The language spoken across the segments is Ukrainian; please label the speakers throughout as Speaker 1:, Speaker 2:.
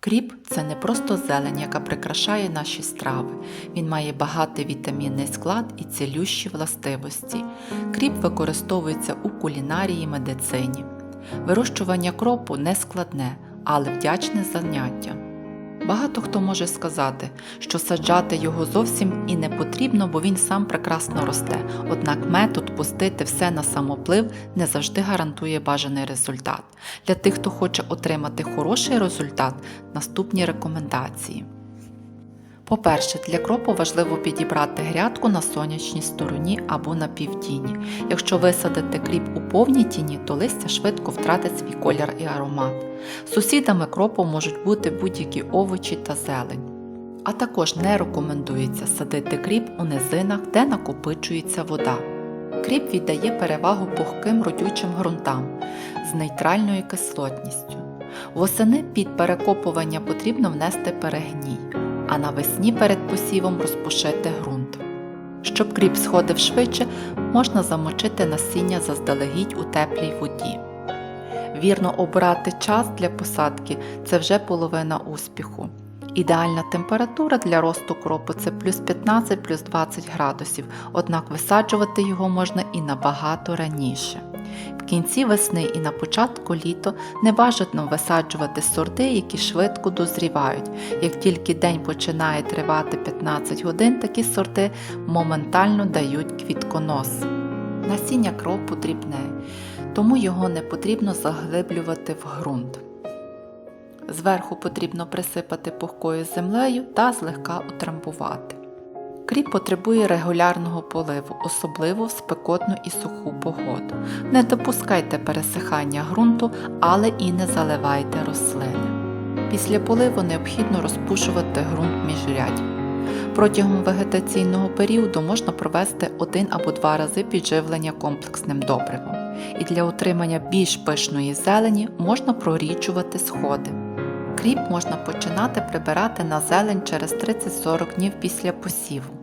Speaker 1: Кріп це не просто зелень, яка прикрашає наші страви. Він має багатий вітамінний склад і цілющі властивості. Кріп використовується у кулінарії і медицині. Вирощування кропу не складне, але вдячне заняття. Багато хто може сказати, що саджати його зовсім і не потрібно, бо він сам прекрасно росте. Однак метод пустити все на самоплив не завжди гарантує бажаний результат. Для тих, хто хоче отримати хороший результат, наступні рекомендації. По-перше, для кропу важливо підібрати грядку на сонячній стороні або на півтіні. Якщо висадити кріп у повній тіні, то листя швидко втратить свій колір і аромат. Сусідами кропу можуть бути будь-які овочі та зелень. А також не рекомендується садити кріп у низинах, де накопичується вода. Кріп віддає перевагу пухким родючим ґрунтам з нейтральною кислотністю. Восени під перекопування потрібно внести перегній, а навесні перед посівом розпушити ґрунт. Щоб кріп сходив швидше, можна замочити насіння заздалегідь у теплій воді. Вірно обрати час для посадки це вже половина успіху. Ідеальна температура для росту кропу це плюс 15 плюс 20 градусів, однак висаджувати його можна і набагато раніше. В кінці весни і на початку літа не бажано висаджувати сорти, які швидко дозрівають. Як тільки день починає тривати 15 годин, такі сорти моментально дають квітконос. Насіння кропу дрібне, тому його не потрібно заглиблювати в ґрунт. Зверху потрібно присипати пухкою землею та злегка утрамбувати. Кріп потребує регулярного поливу, особливо в спекотну і суху погоду. Не допускайте пересихання ґрунту, але і не заливайте рослини. Після поливу необхідно розпушувати ґрунт міжрядь. Протягом вегетаційного періоду можна провести один або два рази підживлення комплексним добривом. І для отримання більш пишної зелені можна прорічувати сходи. Кріп можна починати прибирати на зелень через 30-40 днів після посіву.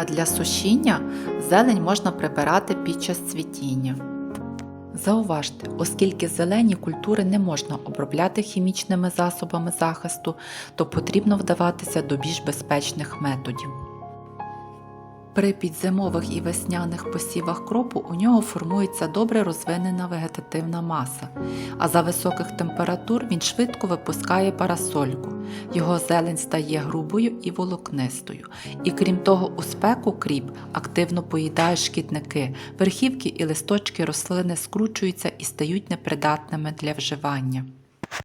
Speaker 1: А для сушіння зелень можна прибирати під час цвітіння. Зауважте, оскільки зелені культури не можна обробляти хімічними засобами захисту, то потрібно вдаватися до більш безпечних методів. При підзимових і весняних посівах кропу у нього формується добре розвинена вегетативна маса, а за високих температур він швидко випускає парасольку. Його зелень стає грубою і волокнистою. І крім того, у спеку кріп активно поїдає шкідники, верхівки і листочки рослини скручуються і стають непридатними для вживання.